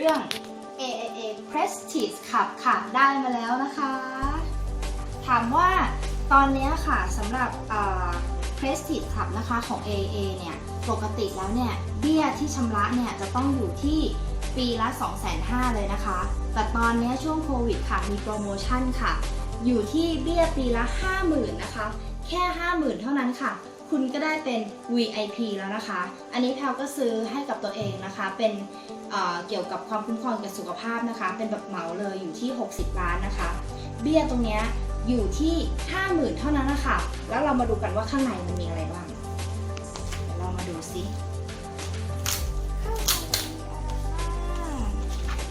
รื่อง AAA Prestige ขับค่ะ ได้มาแล้วนะคะ ถามว่าตอนนี้ค่ะสำหรับ Prestige ขับนะคะของ AAA เนี่ย ปกติแล้วเนี่ย เบี้ยที่ชำระเนี่ยจะต้องอยู่ที่ปีละ 2,500เลยนะคะ แต่ตอนนี้ช่วงโควิดค่ะ มีโปรโมชั่นค่ะ อยู่ที่เบี้ยปีละ 50,000 นะคะ แค่ 50,000 เท่านั้นค่ะ คุณก็ได้เป็น VIP แล้วนะคะ อันนี้แพลก็ซื้อให้กับตัวเองนะคะ เป็นเเกี่ยวกับความคุ้มครองกับสุขภาพนะคะ เป็นแบบเหมาเลยอยู่ที่ 60 ล้านนะคะ เบี้ยตรงนี้อยู่ที่ 50,000 เท่านั้นนะคะ แล้วเรามาดูกันว่าข้างในมันมีอะไรบ้าง เดี๋ยวเรามาดูซิ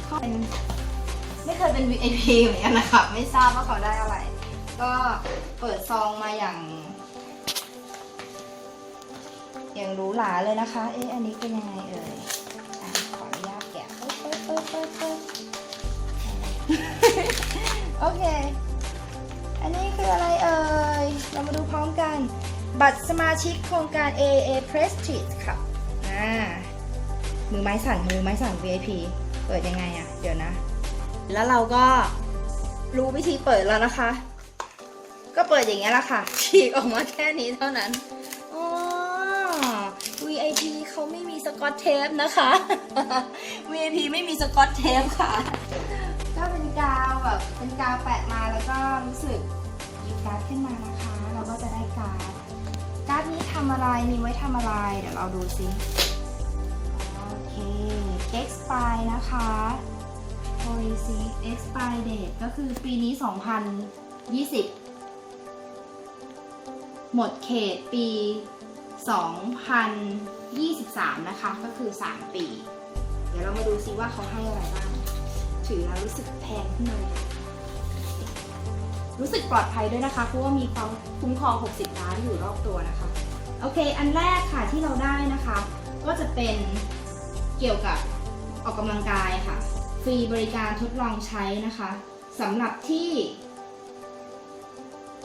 ไรบ้างเป็นไม่เคยเป็น VIP เหมือนกันนะคะ ไม่ทราบว่าเขาได้อะไร ก็เปิดซองมาอย่าง อย่างหรูหราเลยนะคะ เอ๊ะ อันนี้เป็นยังไงเอ่ยอขออนุญาตแกะเปิดเปิดเปิดเปิดเปิดโอเค อันนี้คืออะไรเอ่ย เรามาดูพร้อมกัน บัตรสมาชิกโครงการ AA Prestige ค่ะอ่ามือไม้สั่นค่ะมือไม้สั่น VIP เปิดยังไงอะเดี๋ยวนะ แล้วเราก็รู้วิธีเปิดแล้วนะคะ ก็เปิดอย่างเงี้ยละค่ะฉีกออกมาแค่นี้เท่านั้น VIP เขาไม่มีสกอตเทปนะคะ VIP ไม่มีสกอตเทปค่ะ ก็เป็นกาวแบบเป็นกาวแปะมาแล้วก็รู้สึกหยิบการ์ดขึ้นมานะคะ เราก็จะได้การ์ดการ์ดนี้ทำอะไรมีไว้ทำอะไร เดี๋ยวเราดูซิโอเค expire นะคะ policy expire date ก็คือปีนี้ 2020 หมดเขตปี 3 นะคะ ก็คือ 3 ปี เดี๋ยวเรามาดูซิว่าเขาให้อะไรบ้าง ถือแล้วรู้สึกแพงขึ้นเลยรู้สึกปลอดภัยด้วยนะคะ เพราะว่ามีความคุ้มครอง 60 ล้านอยู่รอบตัวนะคะ โอเค อันแรกค่ะที่เราได้นะคะ ก็จะเป็นเกี่ยวกับออกกำลังกายค่ะ ฟรีบริการทดลองใช้นะคะสำหรับที่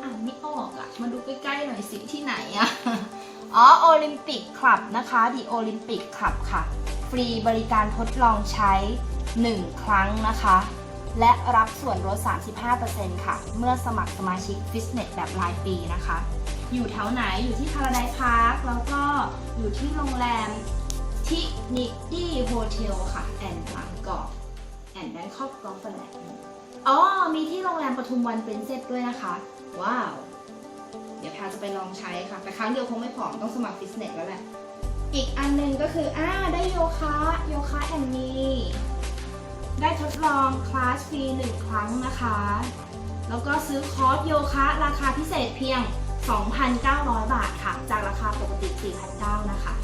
อ่านไม่ออกอะมาดูใกล้ๆหน่อยสิที่ไหนอะ อ๋อโอลิมปิกคลับนะคะดีโอลิมปิกคลับค่ะ ฟรีบริการทดลองใช้ 1 ครั้งนะคะ และรับส่วนลด 35%ค่ะ เมื่อสมัครสมาชิกฟิตเนสแบบรายปีนะคะ อยู่แถวไหนอยู่ที่พาราไดพาร์คแล้วก็อยู่ที่โรงแรมทินิตี้โฮเทลค่ะ แอนด์บางกอกแอนด์แบงคอกกอล์ฟแลนด์อ๋อ มีที่โรงแรมปทุมวันเป็นเซตด้วยนะคะ ว้าว ดี๋ยวแพรจะไปลองใช้ค่ะ แต่ครั้งเดียวคงไม่พอต้องสมัครฟิตเนสแล้วแหละ อีกอันหนึ่งก็คืออ่าได้โยคะโยคะแอนมีได้ทดลองคลาสฟรีหนึ่งครั้งนะคะ แล้วก็ซื้อคอร์สโยคะราคาพิเศษเพียง 2,900 บาทค่ะ จากราคาปกติ 4,900นะคะ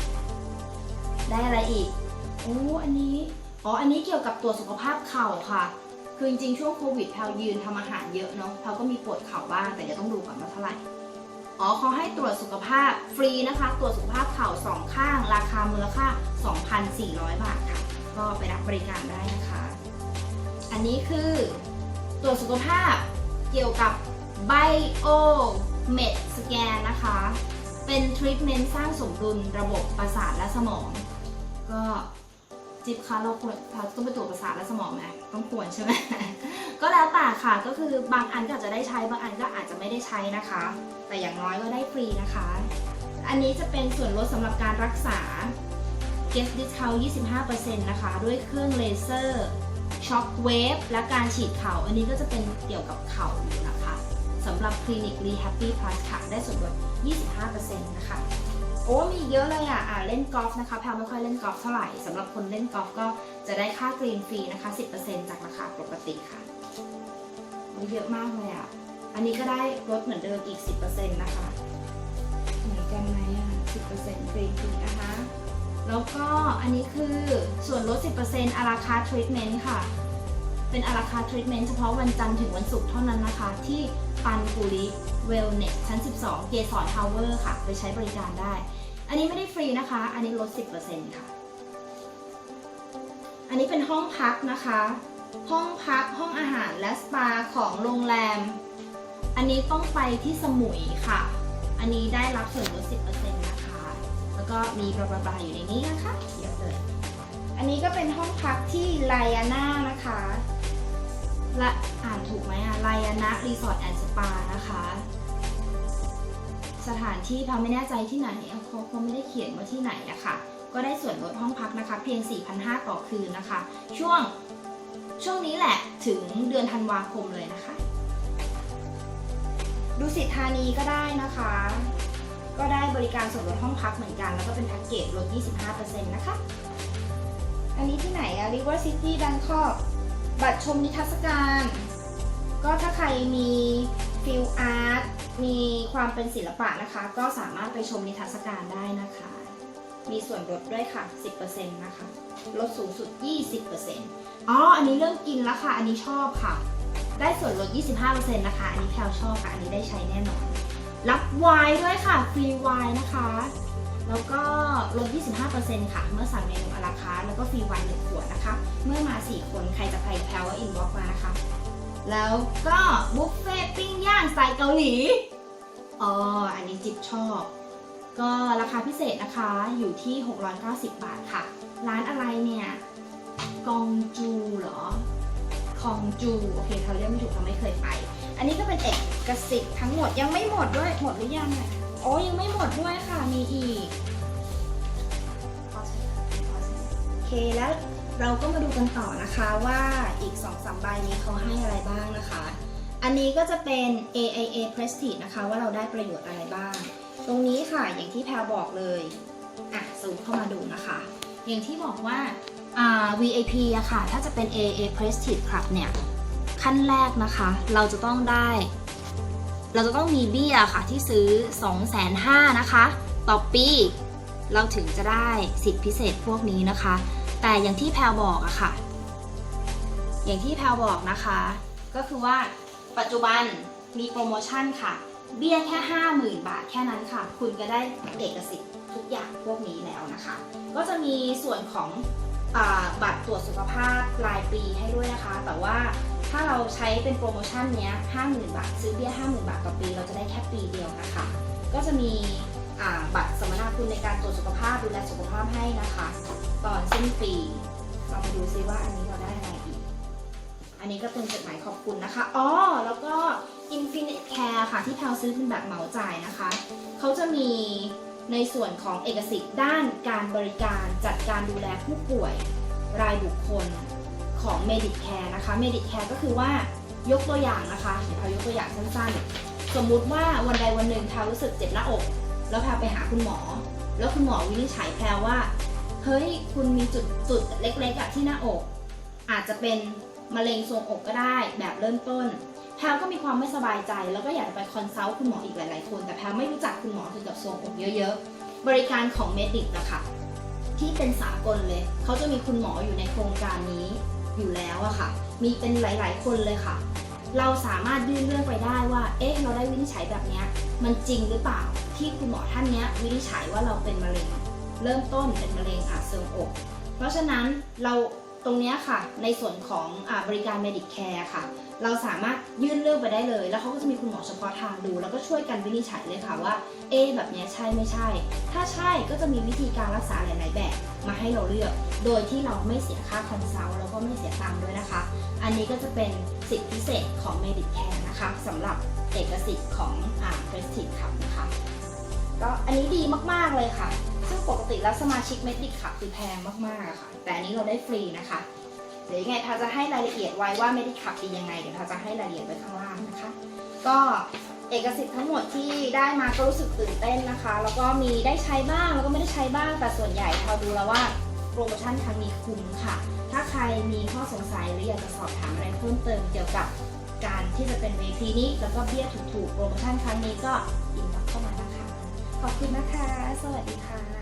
ได้อะไรอีก โอ้ อันนี้ อ๋อ อันนี้เกี่ยวกับตรวสุขภาพเข่าค่ะ คือจริงๆ ช่วงโควิดแพลยืนทำอาหารเยอะเนาะแพลก็มีปวดเข่าบ้าง แต่เดี๋ยวต้องดูก่อนว่าเท่าไหร่ อ๋อเขาให้ตรวจสุขภาพฟรีนะคะ ตรวจสุขภาพเข่าสองข้าง ราคามูลค่า 2,400 บาทค่ะ ก็ไปรับบริการได้นะคะ อันนี้คือตรวจสุขภาพเกี่ยวกับ Bio Med Scan นะคะ เป็นทรีทเมนต์สร้างสมดุลระบบประสาทและสมอง ก็จิ๊บคะเราควรเราต้องไปตรวจประสาทและสมองไหมต้องควรใช่ไหม ก็แล้วแต่ค่ะก็คือบางอันก็อาจจะได้ใช้บางอันก็อาจจะไม่ได้ใช้นะคะ แต่อย่างน้อยก็ได้ฟรีนะคะ อันนี้จะเป็นส่วนลดสำหรับการรักษา guest discount 25%นะคะ ด้วยเครื่องเลเซอร์ช็อคเวฟและการฉีดเข่า อันนี้ก็จะเป็นเกี่ยวกับเข่าอยู่นะคะสำหรับคลินิก Rehappy Plus ค่ะ ได้ส่วนลด 25%นะคะ โอ้มีเยอะเลยอะอ่าเล่นกอล์ฟนะคะ แพลไม่ค่อยเล่นกอล์ฟเท่าไหร่สำหรับคนเล่นกอล์ฟก็จะได้ค่ากรีนฟรีนะคะ 10%จากราคาปกติค่ะ โอ้เยอะมากเลยอะ อันนี้ก็ได้ลดเหมือนเดิมอีก 10%นะคะเหมือนกันไหมอะ10%กรีนฟรีนะคะ แล้วก็อันนี้คือส่วนลด 10%อาราคาทรีทเมนต์ค่ะ เป็นอาราคาทรีทเมนต์เฉพาะวันจันทร์ถึงวันศุกร์เท่านั้นนะคะ ที่ปันปุริเวลเนสชั้น 12 เกสรทาวเวอร์ค่ะ ไปใช้บริการได้ อันนี้ไม่ได้ฟรีนะคะ อันนี้ลด 10%ค่ะ อันนี้เป็นห้องพักนะคะ ห้องพักห้องอาหารและสปาของโรงแรม อันนี้ต้องไปที่สมุยค่ะ อันนี้ได้รับส่วนลด 10%นะคะ แล้วก็มีบลาบลาอยู่ในนี้นะคะเยอะเลย อันนี้ก็เป็นห้องพักที่ไลอาน่านะคะและอ่านถูกไหมอะไลอาน่ารีสอร์ทแอนด์สปานะคะ สถานที่พาไม่แน่ใจที่ไหนเขาเขาไม่ได้เขียนว่าที่ไหนอะค่ะก็ได้ส่วนลดห้องพักนะคะ เพียง 4,500 ต่อคืนนะคะ ช่วง ช่วงนี้แหละถึงเดือนธันวาคมเลยนะคะ ดูสิทธานีก็ได้นะคะ ก็ได้บริการส่วนลดห้องพักเหมือนกัน แล้วก็เป็นแพ็กเกจลด 25%นะคะ อันนี้ที่ไหนอะ River City Bangkok บัตรชมนิทรรศการ ก็ถ้าใครมีฟิลอาร์ตมีความเป็นศิลปะนะคะ ก็สามารถไปชมนิทรรศการได้นะคะ มีส่วนลดด้วยค่ะ 10%นะคะลดสูงสุด 20%อ๋อ อันนี้เริ่มกินแล้วค่ะ อันนี้ชอบค่ะ ได้ส่วนลด 25%นะคะ อันนี้แพลวชอบค่ะ อันนี้ได้ใช้แน่นอน รับไวน์ด้วยค่ะ ฟรีไวน์นะคะ แล้วก็ลด 25%ค่ะ เมื่อสั่งเมนูอาราคาแล้วก็ฟรีไวน์หนึ่งขวดนะคะ เมื่อมา 4 คนใครจะไปแพลวอินบ็อกมานะคะ แล้วก็บุฟเฟ่ต์ปิ้งย่างสไตล์เกาหลี อ๋อ อันนี้จิบชอบ ก็ราคาพิเศษนะคะอยู่ที่ 690 บาทค่ะ ร้านอะไรเนี่ย กองจูเหรอ คองจู โอเคเขาเรียกไม่ถูกเขาไม่เคยไป อันนี้ก็เป็นเอกสิทธิ์ทั้งหมดยังไม่หมดด้วยหมดหรือยังเนี่ยโอ้ยังไม่หมดด้วยค่ะมีอีกโอเคแล้วเราก็มาดูกันต่อนะคะว่าอีก2อสใบนี้เขาให้อะไรบ้างนะคะ อันนี้ก็จะเป็น AIA Prestige นะคะว่าเราได้ประโยชน์อะไรบ้าง ตรงนี้ค่ะอย่างที่แพลบอกเลยอะซูมเข้ามาดูนะคะ อย่างที่บอกว่าอา VIP อะค่ะ ถ้าจะเป็น AA Prestige Club เนี่ย ขั้นแรกนะคะ เราจะต้องได้ เราจะต้องมีเบี้ยค่ะที่ซื้อ 2 5 0 0 0นะคะ ต่อปี เราถึงจะได้สิทธิพิเศษพวกนี้นะคะ แต่อย่างที่แพลบอกอะค่ะ อย่างที่แพลบอกนะคะ ก็คือว่าปัจจุบันมีโปรโมชั่นค่ะ เบี้ยแค่ 50,000 บาทแค่นั้นค่ะ คุณก็ได้เอกสิทธิ์ทุกอย่างพวกนี้แล้วนะคะ ก็จะมีส่วนของอบัตรตรวจสุขภาพรายปีให้ด้วยนะคะ แต่ว่าถ้าเราใช้เป็นโปรโมชั่นเนี้ย50,000 บาท ซื้อเบี้ย 50,000 บาทต่อปี เราจะได้แค่ปีเดียวนะคะ ก็จะมีบัตรสมนาคุณในการตรวจสุขภาพดูแลสุขภาพให้นะคะ ตอนสิ้นปีเรามาดูซิว่าอันนี้เราได้อะไรอีก อันนี้ก็เป็นจดหมายขอบคุณนะคะ อ๋อ แล้วก็ Infinite Care ค่ะ ที่แพลซื้อเป็นแบบเหมาจ่ายนะคะ เขาจะมีในส่วนของเอกสิทธิ์ด้านการบริการจัดการดูแลผู้ป่วย รายบุคคลของ Medicare นะคะ Medicare ก็คือว่ายกตัวอย่างนะคะเดี๋ยวพลยกตัวอย่างสั้นๆ สมมุติว่าวันใดวันหนึ่งแพลรู้สึกเจ็บหน้าอก แล้วแพลไปหาคุณหมอ แล้วคุณหมอวินิจฉัยแพลว่า เฮ้ยคุณมีจุดจุดเล็กๆอะที่หน้าอก อาจจะเป็นมะเร็งทรวงอกก็ได้แบบเริ่มต้น แพลก็มีความไม่สบายใจ แล้วก็อยากจะไปคอนซัลท์คุณหมออีกหลาย ๆ คน แต่แพลไม่รู้จักคุณหมอเกี่ยวกับทรวงอกเยอะๆ บริการของเมดิกนะคะที่เป็นสากลเลย เขาจะมีคุณหมออยู่ในโครงการนี้อยู่แล้วอะค่ะ มีเป็นหลาย ๆ คนเลยค่ะ เราสามารถยื่นเรื่องไปได้ว่า เอ๊ะ เราได้วินิจฉัยแบบเนี้ยมันจริงหรือเปล่า ที่คุณหมอท่านเนี้ยวินิจฉัยว่าเราเป็นมะเร็ง เริ่มต้นเป็นมะเร็งอาเซิงอก เพราะฉะนั้นเรา ตรงนี้ค่ะ ในส่วนของอบริการ Medicare ค่ะ เราสามารถยื่นเรื่องไปได้เลย แล้วเขาก็จะมีคุณหมอเฉพาะทางดู แล้วก็ช่วยกันวินิจฉัยเลยค่ะว่า เอ แบบนี้ใช่ไม่ใช่ ถ้าใช่ก็จะมีวิธีการรักษาหลาย ๆ แบบมาให้เราเลือก โดยที่เราไม่เสียค่าคอนซัลท์แล้วก็ไม่เสียตังค์ด้วยนะคะ อันนี้ก็จะเป็นสิทธิพิเศษของ Medicare นะคะสำหรับเอกสิทธิ์ของอ่า Prestige ครับนะคะก็อันนี้ดีมาก ๆ เลยค่ะ ซึ่งปกติแล้วสมาชิกเมดิกขับคือแพงมากๆค่ะ แต่อันนี้เราได้ฟรีนะคะ เดี๋ยวยังไงพาจะให้รายละเอียดไว้ว่าเมดิกขับดียังไง เดี๋ยวพาจะให้รายละเอียดไว้ข้างล่างนะคะ ก็เอกสิทธิ์ทั้งหมดที่ได้มาก็รู้สึกตื่นเต้นนะคะ แล้วก็มีได้ใช้บ้างแล้วก็ไม่ได้ใช้บ้าง แต่ส่วนใหญ่เราดูแล้วว่าโปรโมชั่นครั้งนี้คุ้มค่ะ ถ้าใครมีข้อสงสัยหรืออยากจะสอบถามอะไรเพิ่มเติมเกี่ยวกับการที่จะเป็นเวทีนี้แล้วก็เบี้ยถูกๆโปรโมชั่นครั้งนี้ก็อินบ็อกเข้ามานะคะ ขอบคุณนะคะ สวัสดีค่ะ